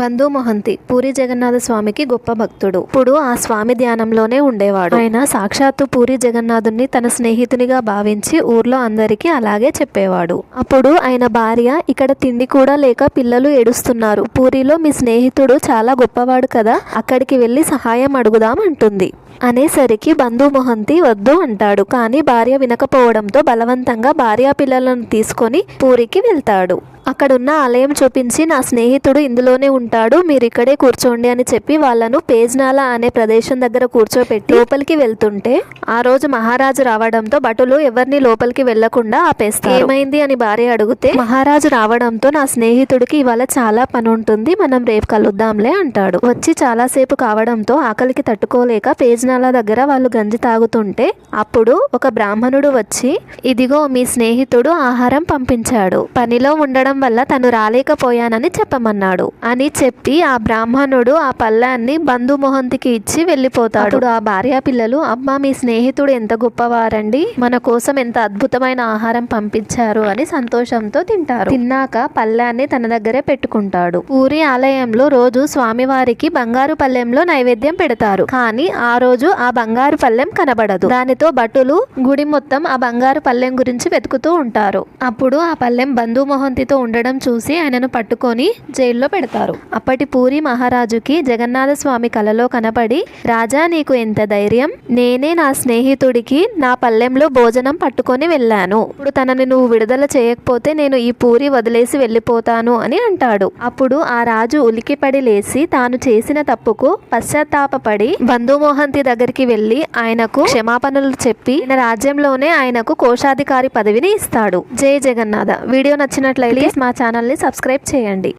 బంధు మొహంతి పూరి జగన్నాథ స్వామికి గొప్ప భక్తుడు. ఇప్పుడు ఆ స్వామి ధ్యానంలోనే ఉండేవాడు. ఆయన సాక్షాత్తు పూరి జగన్నాథుని తన స్నేహితునిగా భావించి ఊర్లో అందరికీ అలాగే చెప్పేవాడు. అప్పుడు ఆయన భార్య ఇక్కడ తిండి కూడా లేక పిల్లలు ఏడుస్తున్నారు. పూరిలో మీ స్నేహితుడు చాలా గొప్పవాడు కదా అక్కడికి వెళ్ళి సహాయం అడుగుదాం అంటుంది. అనేసరికి బంధు మొహంతి వద్దు అంటాడు. కానీ భార్య వినకపోవడంతో బలవంతంగా భార్యా పిల్లలను తీసుకొని పూరికి వెళ్తాడు. అక్కడున్న ఆలయం చూపించి నా స్నేహితుడు ఇందులోనే ఉంటాడు మీరు ఇక్కడే కూర్చోండి అని చెప్పి వాళ్ళను పేజ్నాల అనే ప్రదేశం దగ్గర కూర్చోపెట్టి లోపలికి వెళ్తుంటే ఆ రోజు మహారాజు రావడంతో భటులు ఎవరిని లోపలికి వెళ్ళకుండా ఆపేస్తారు. ఏమైంది అని భార్య అడిగితే మహారాజు రావడంతో నా స్నేహితుడికి ఇవాళ చాలా పని ఉంటుంది మనం రేపు కలుద్దాంలే అంటాడు. వచ్చి చాలాసేపు కావడంతో ఆకలికి తట్టుకోలేక పేజ్నాల దగ్గర వాళ్ళు గంజి తాగుతుంటే అప్పుడు ఒక బ్రాహ్మణుడు వచ్చి ఇదిగో మీ స్నేహితుడు ఆహారం పంపించాడు. పనిలో ఉండడం వల్ల తను రాలేకపోయానని చెప్పమన్నాడు. అని చెప్పి ఆ బ్రాహ్మణుడు ఆ పళ్ళాన్ని బంధు మొహంతికి ఇచ్చి వెళ్ళిపోతాడు. అప్పుడు ఆ భార్య పిల్లలు అమ్మా మీ స్నేహితుడు ఎంత గొప్పవారండి. మన కోసం ఎంత అద్భుతమైన ఆహారం పంపించారు అని సంతోషంతో తింటారు. తిన్నాక పళ్ళాన్ని తన దగ్గరే పెట్టుకుంటాడు. పూరి ఆలయంలో రోజు స్వామివారికి బంగారు పల్లెంలో నైవేద్యం పెడతారు. కానీ ఆ రోజు ఆ బంగారు పల్లెం కనబడదు. దానితో భటులు గుడి మొత్తం ఆ బంగారు పల్లెం గురించి వెతుకుతూ ఉంటారు. అప్పుడు ఆ పల్లెం బంధు మొహంతితో ఉండడం చూసి ఆయనను పట్టుకొని జైల్లో పెడతారు. అప్పటి పూరి మహారాజుకి జగన్నాథ స్వామి కలలో కనపడి రాజా నీకు ఎంత ధైర్యం? నేనే నా స్నేహితుడికి నా పల్లెంలో భోజనం పట్టుకొని వెళ్ళాను. ఇప్పుడు తనని నువ్వు విడుదల చేయకపోతే నేను ఈ పూరి వదిలేసి వెళ్ళిపోతాను అని అంటాడు. అప్పుడు ఆ రాజు ఉలికిపడి లేచి తాను చేసిన తప్పుకు పశ్చాత్తాపపడి బంధుమోహంతి దగ్గరికి వెళ్ళి ఆయనకు క్షమాపణలు చెప్పి రాజ్యంలోనే ఆయనకు కోశాధికారి పదవిని ఇస్తాడు. జై జగన్నాథ. వీడియో నచ్చినట్లయితే మా ఛానల్ని సబ్స్క్రైబ్ చేయండి.